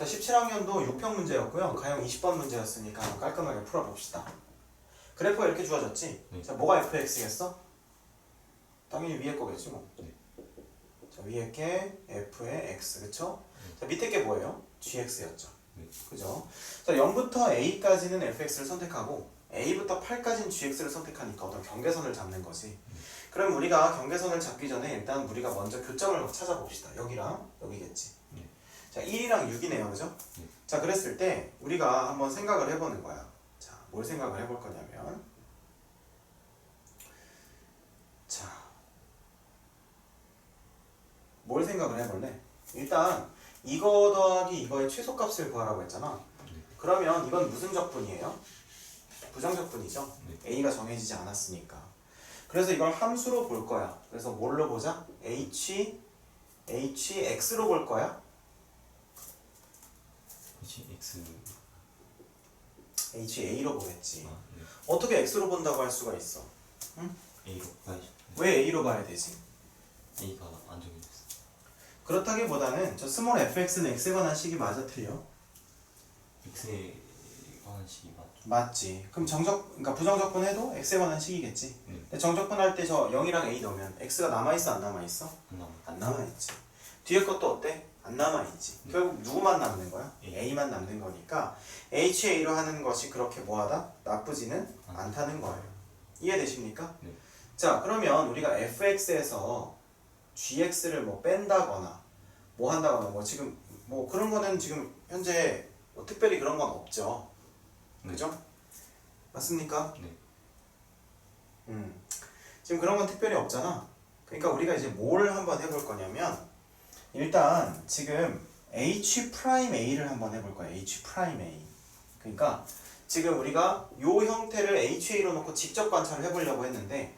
자, 17학년도 6평 문제였고요. 가형 20번 문제였으니까 깔끔하게 풀어봅시다. 그래프가 이렇게 주어졌지? 네. 자, 뭐가 fx겠어? 당연히 위에 거겠지 뭐. 네. 자, 위에 게 f의 x, 그쵸? 자, 밑에 게 뭐예요? gx였죠. 네. 그죠? 자, 0부터 a까지는 fx를 선택하고 a부터 8까지는 gx를 선택하니까 어떤 경계선을 잡는 거지. 그럼 우리가 경계선을 잡기 전에 일단 우리가 먼저 교점을 찾아봅시다. 여기랑 여기겠지. 네. 자, 1이랑 6이네요. 그죠? 네. 자, 그랬을 때 우리가 한번 생각을 해보는 거야. 자, 뭘 생각을 해볼 거냐면 자, 뭘 생각을 해볼래? 일단 이거 더하기 이거의 최소값을 구하라고 했잖아. 네. 그러면 이건 무슨 적분이에요? 부정적분이죠. 네. a가 정해지지 않았으니까. 그래서 이걸 함수로 볼 거야. 그래서 뭘로 보자? h h x로 볼 거야. 그치 x h a로 보겠지. 아 네. 어떻게 x로 본다고 할 수가 있어? a로 봐야죠. 왜 a로 봐야 되지? a가 안 정해졌어. 그렇다기보다는 저 스몰 fx는 x에 관한 식이 맞아 틀려? x에 관한 식이 맞죠. 맞지. 그럼 정적, 그러니까 부정적분 해도 x에 관한 식이겠지. 네. 근데 정적분 할 때 저 0이랑 a 넣으면 x가 남아 있어 안 남아 있어? 안 남아. 안 남아 있지. 뒤에 것도 어때? 안 남아있지. 네. 결국 누구만 남는 거야? A. a만 남는 거니까 ha로 하는 것이 그렇게 뭐하다? 나쁘지는 안 않다는 거예요. 이해되십니까? 네. 자 그러면 우리가 fx에서 gx를 뭐 뺀다거나 뭐 한다거나 뭐 지금 뭐 그런 거는 지금 현재 뭐 특별히 그런 건 없죠. 네. 그죠? 맞습니까? 네. 음. 지금 그런 건 특별히 없잖아. 그러니까 우리가 이제 뭘 한번 해볼 거냐면 일단 지금 h 프라임 a를 한번 해볼 거야. h 프라임 a. 그러니까 지금 우리가 요 형태를 ha로 놓고 직접 관찰을 해보려고 했는데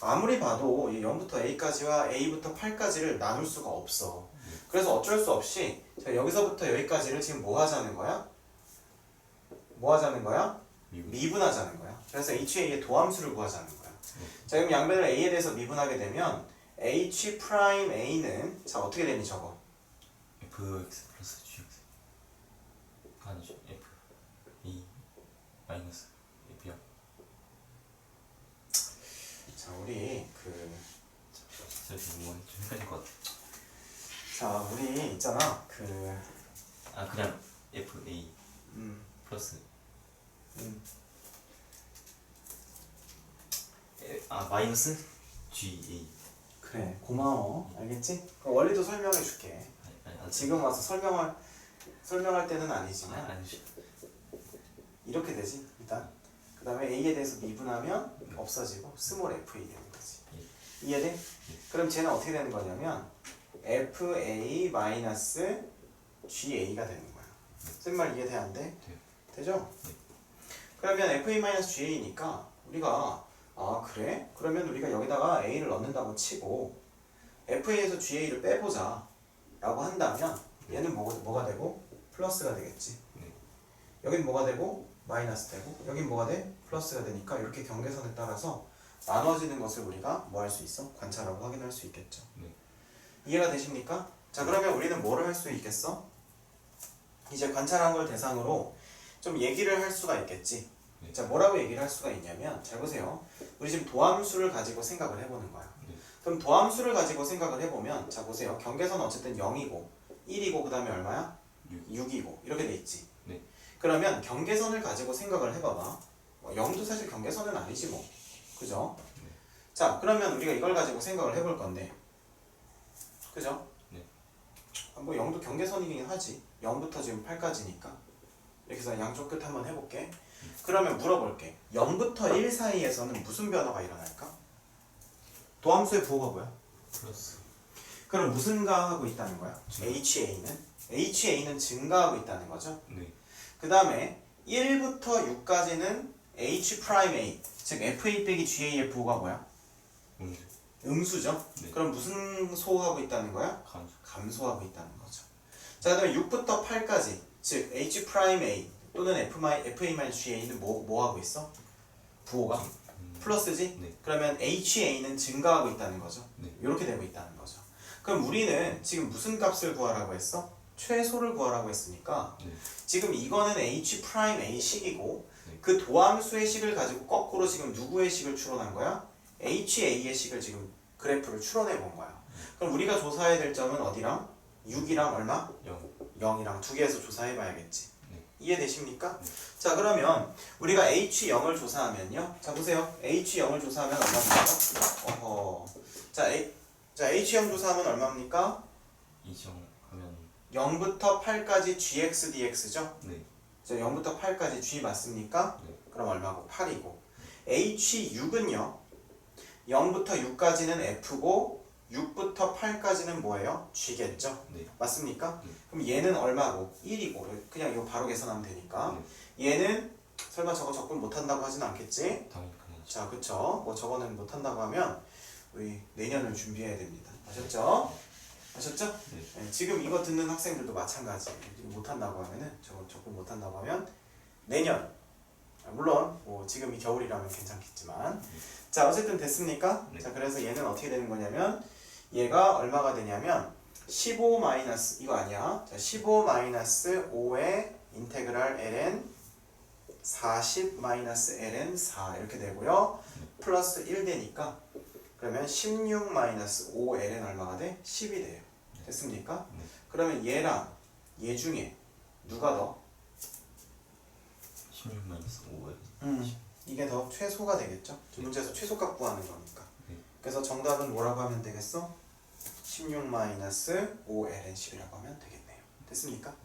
아무리 봐도 이 0부터 a까지와 a부터 8까지를 나눌 수가 없어. 그래서 어쩔 수 없이 자, 여기서부터 여기까지를 지금 뭐 하자는 거야? 뭐 하자는 거야? 미분. 미분하자는 거야. 그래서 HA의 도함수를 구하자는 거야. 네. 자, 그럼 양변을 A에 대해서 미분하게 되면 H 프라임 A는 자 어떻게 되니 저거? fx 플러스 gx 아니죠. f a 마이너스 f야. 자, 우리 그 진짜 뭐좀 헷갈릴 것 같아. 자, 우리 있잖아. 그 아 그냥 f a 음, 플러스 음. 에, 아 마이너스 g a 그래. 고마워. 알겠지? 그럼 원리도 설명해 줄게. 아니 아니 아니 지금 와서 설명할 설명할 때는 아, 아니지만 아니죠. 이렇게 되지. 일단 그 다음에 A에 대해서 미분하면 없어지고 스몰 FA 되는 거지. 이해돼? 그럼 쟤는 어떻게 되는 거냐면 FA 마이너스 GA가 되는 거야. 쓴말 이해 돼 안 돼? 돼요. 되죠? 네. 그러면 FA 마이너스 GA니까 우리가 아 그래? 그러면 우리가 여기다가 A를 넣는다고 치고 FA에서 GA를 빼보자 라고 한다면 얘는 뭐, 뭐가 되고 플러스가 되겠지. 네. 여긴 뭐가 되고 마이너스 되고 여긴 뭐가 돼? 플러스가 되니까 이렇게 경계선에 따라서 나눠지는 것을 우리가 뭐 할 수 있어? 관찰하고 확인할 수 있겠죠. 네. 이해가 되십니까? 자 그러면 우리는 뭐를 할 수 있겠어? 이제 관찰한 걸 대상으로 좀 얘기를 할 수가 있겠지. 네. 자 뭐라고 얘기를 할 수가 있냐면 잘 보세요. 우리 지금 도함수를 가지고 생각을 해보는 거야. 네. 그럼 도함수를 가지고 생각을 해보면 자 보세요. 경계선은 어쨌든 0이고 1이고 그 다음에 얼마야? 6 6이고 이렇게 돼 있지. 네. 그러면 경계선을 가지고 생각을 해봐봐. 뭐 0도 사실 경계선은 아니지 뭐. 그죠? 네. 자 그러면 우리가 이걸 가지고 생각을 해볼 건데. 그죠? 네. 아, 뭐 0도 경계선이긴 하지. 0부터 지금 8까지니까. 이렇게 해서 양쪽 끝 한번 해볼게. 그러면 물어볼게. 0부터 1 사이에서는 무슨 변화가 일어날까? 도함수의 부호가 뭐야? 플러스 그럼 무슨 가하고 있다는 거야? HA는? HA는 증가하고 있다는 거죠. 네. 그 다음에 1부터 6까지는 H 프라임 A 즉 FA 빼기 GA의 부호가 뭐야? 음수 음수죠. 네. 그럼 무슨 소하고 있다는 거야? 감수 감소하고 있다는 거죠. 자, 그다음에 6부터 8까지 즉 H 프라임 A 또는 F FA GA는 뭐, 뭐 하고 있어? 부호가 음, 플러스지? 네. 그러면 HA는 증가하고 있다는 거죠. 네. 이렇게 되고 있다는 거죠. 그럼 우리는 지금 무슨 값을 구하라고 했어? 최소를 구하라고 했으니까 네. 지금 이거는 h 프라임 a 식이고 네. 그 도함수의 식을 가지고 거꾸로 지금 누구의 식을 추론한 거야? HA의 식을 지금 그래프를 추론해 본 거야. 그럼 우리가 조사해야 될 점은 어디랑? 6이랑 얼마? 0 0이랑 두 개에서 조사해 봐야겠지. 네. 이해되십니까? 자 그러면 우리가 H0을 조사하면요. 자 보세요. H0을 조사하면 얼마입니까? 어허. 자, A, 자 H0 조사하면 얼마입니까? 2정 하면 0부터 8까지 GX dx죠. 네 자 0부터 8까지 G 맞습니까? 네. 그럼 얼마고? 8이고 H6은요 0부터 6까지는 F고 6부터 8까지는 뭐예요? G겠죠? 네. 맞습니까? 네. 그럼 얘는 얼마고? 1이고 그냥 이거 바로 계산하면 되니까 얘는 설마 저거 적분 못한다고 하진 않겠지? 당연히 자 그쵸? 뭐 저거는 못한다고 하면 우리 내년을 준비해야 됩니다 아셨죠? 아셨죠? 네. 네, 지금 이거 듣는 학생들도 마찬가지. 못한다고 하면은 저거 적분 못한다고 하면 내년 아, 물론 뭐 지금이 겨울이라면 괜찮겠지만 자 어쨌든 됐습니까? 네. 자 그래서 얘는 어떻게 되는 거냐면 얘가 얼마가 되냐면 15 마이너스 이거 아니야. 자 15 마이너스 5의 인테그랄 ln 40 마이너스 ln 4 이렇게 되고요. 플러스 1 되니까 그러면 16 마이너스 5 ln 얼마가 돼? 10이 돼요. 됐습니까? 네. 그러면 얘랑 얘 중에 누가 더? 16 마이너스 5에 음, 이게 더 최소가 되겠죠? 문제에서 최소값 구하는 거니까. 네. 그래서 정답은 뭐라고 하면 되겠어? 16 마이너스 5 ln 10이라고 하면 되겠네요. 됐습니까?